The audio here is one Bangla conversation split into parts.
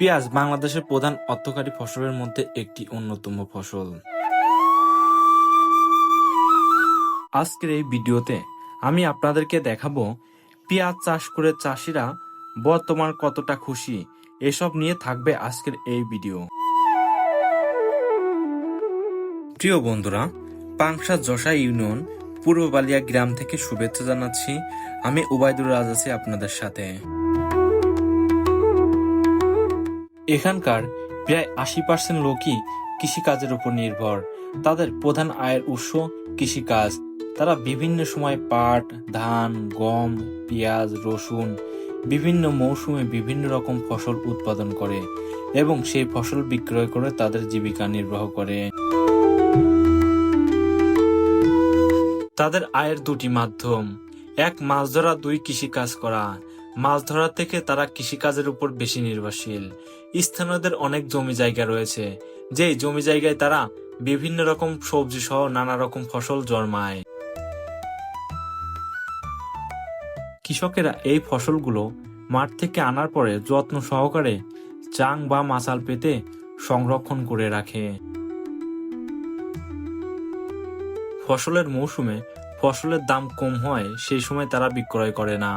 পেঁয়াজ বাংলাদেশের প্রধান অর্থকারী ফসলের মধ্যে একটি অন্যতম ফসল। আজকের এই ভিডিওতে আমি আপনাদেরকে দেখাবো পেঁয়াজ চাষ করে চাষিরা বর্তমান কতটা খুশি, এসব নিয়ে থাকবে আজকের এই ভিডিও। প্রিয় বন্ধুরা, পাংশা যশা ইউনিয়ন পূর্ব বালিয়া গ্রাম থেকে শুভেচ্ছা জানাচ্ছি। আমি উবাইদুর রাজ আছি আপনাদের সাথে। এখানকার প্রায় আশি পার্সেন্ট লোকই কৃষিকাজের উপর নির্ভর। তাদের প্রধান আয়ের উৎস কৃষিকাজ। তারা বিভিন্ন সময় পাট, ধান, গম, পেঁয়াজ, রসুন, বিভিন্ন মৌসুমে বিভিন্ন রকম ফসল উৎপাদন করে এবং সেই ফসল বিক্রয় করে তাদের জীবিকা নির্বাহ করে। তাদের আয়ের দুটি মাধ্যম। এক, মাছ ধরা, দুই, কৃষিকাজ করা। মাছ ধরা থেকে তারা কৃষিকাজের উপর বেশি নির্ভরশীল। স্থানীয়দের অনেক জমি জায়গা রয়েছে, যেই জমি জায়গায় তারা বিভিন্ন রকম সবজি সহ নানা রকম ফসল জন্মায়। কৃষকেরা এই ফসলগুলো মাঠ থেকে আনার পরে যত্ন সহকারে চাং বা মাচাল পেতে সংরক্ষণ করে রাখে। ফসলের মৌসুমে ফসলের দাম কম হয়, সেই সময় তারা বিক্রয় করে না।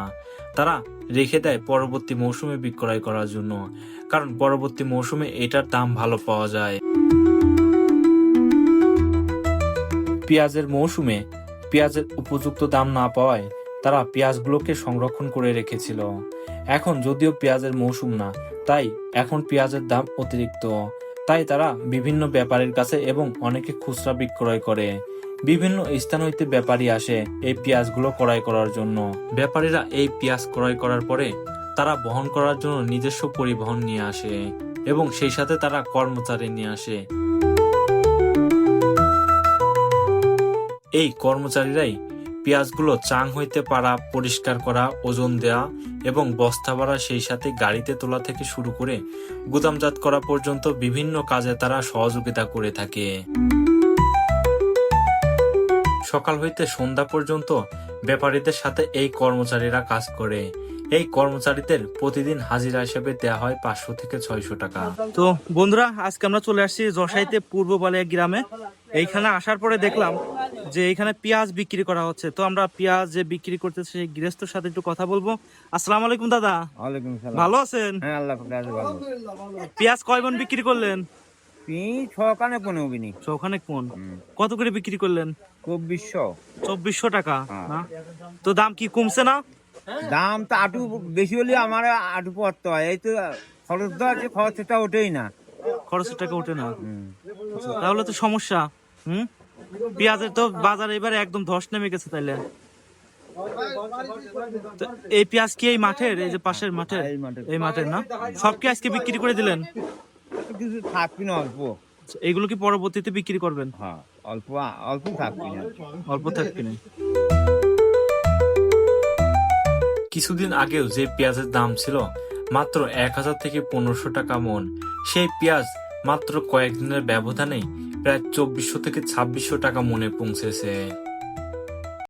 তারা রেখে দেয় পরবর্তী মৌসুমে বিক্রয় করার জন্য, কারণ পরবর্তী মৌসুমে এটার দাম ভালো পাওয়া যায়। পেঁয়াজের মৌসুমে পেঁয়াজের উপযুক্ত দাম না পাওয়ায় তারা পেঁয়াজগুলোকে সংরক্ষণ করে রেখেছিল। এখন যদিও পেঁয়াজের মৌসুম না, তাই এখন পেঁয়াজের দাম অতিরিক্ত। তাই তারা বিভিন্ন ব্যাপারীর কাছে এবং অনেকে খুচরা বিক্রয় করে। বিভিন্ন স্থান হইতে ব্যাপারী আসে এই পেঁয়াজগুলো ক্রয় করার জন্য। ব্যাপারীরা এই পেঁয়াজ ক্রয় করার পরে তারা বহন করার জন্য নিজস্ব পরিবহন নিয়ে আসে এবং সেই সাথে তারা কর্মচারী নিয়ে আসে। এই কর্মচারীরাই পেঁয়াজগুলো চাং হইতে পারা পরিষ্কার করা, ওজন দেয়া এবং বস্তা ভরা সেই সাথে গাড়িতে তোলা থেকে শুরু করে গুদামজাত করা পর্যন্ত বিভিন্ন কাজে তারা সহযোগিতা করে থাকে। সকাল হইতে সন্ধ্যা পর্যন্ত ব্যাপারীদের সাথে এই কর্মচারীরা কাজ করে। এই কর্মচারীদের প্রতিদিন হাজিরা হিসেবে দেওয়া হয় পাঁচশো থেকে ছয়শো টাকা। তো বন্ধুরা আজকে আমরা চলে আসছি যশাইতে পূর্ব বালিয়া গ্রামে। এইখানে আসার পরে দেখলাম যে এখানে পেঁয়াজ বিক্রি করা হচ্ছে। তো আমরা পেঁয়াজ যে বিক্রি করতেছি সেই গৃহস্থর সাথে একটু কথা বলব। আসসালাম আলাইকুম দাদা। ভালো আছেন? হ্যাঁ পেঁয়াজ কয় মন বিক্রি করলেন? কোন কত করে বিক্রি করলেন? চব্বিশশো। চব্বিশশো টাকা হ্যাঁ। না? তো দাম কি কমছে না? দাম তো আটু বেশি হলে আমার আটু পড়তে। হয় এই তো খরচ তো আছে খরচটা ওঠেই না। খরচের টাকা ওঠে না? তাহলে তো সমস্যা হুম? পেঁয়াজের তো বাজার এবারে একদম ধস নেমে গেছে তাইলে। এই পেঁয়াজ কি এই মাঠের? এই যে পাশের মাঠের। এই মাঠের। না? সব কি আজকে বিক্রি করে দিলেন? কিছু থাকবি না অল্প। এইগুলো কি পরবর্তীতে বিক্রি করবেন? হ্যাঁ অল্প অল্প থাকবি না। অল্প থাকবে না। কিছুদিন আগেও যে পেঁয়াজের দাম ছিল মাত্র এক হাজার থেকে পনেরোশো টাকা মন সেই পেঁয়াজ মাত্র কয়েকদিনের ব্যবধানেই প্রায় চব্বিশশো থেকে ছাব্বিশশো টাকা মনে পৌঁছেছে।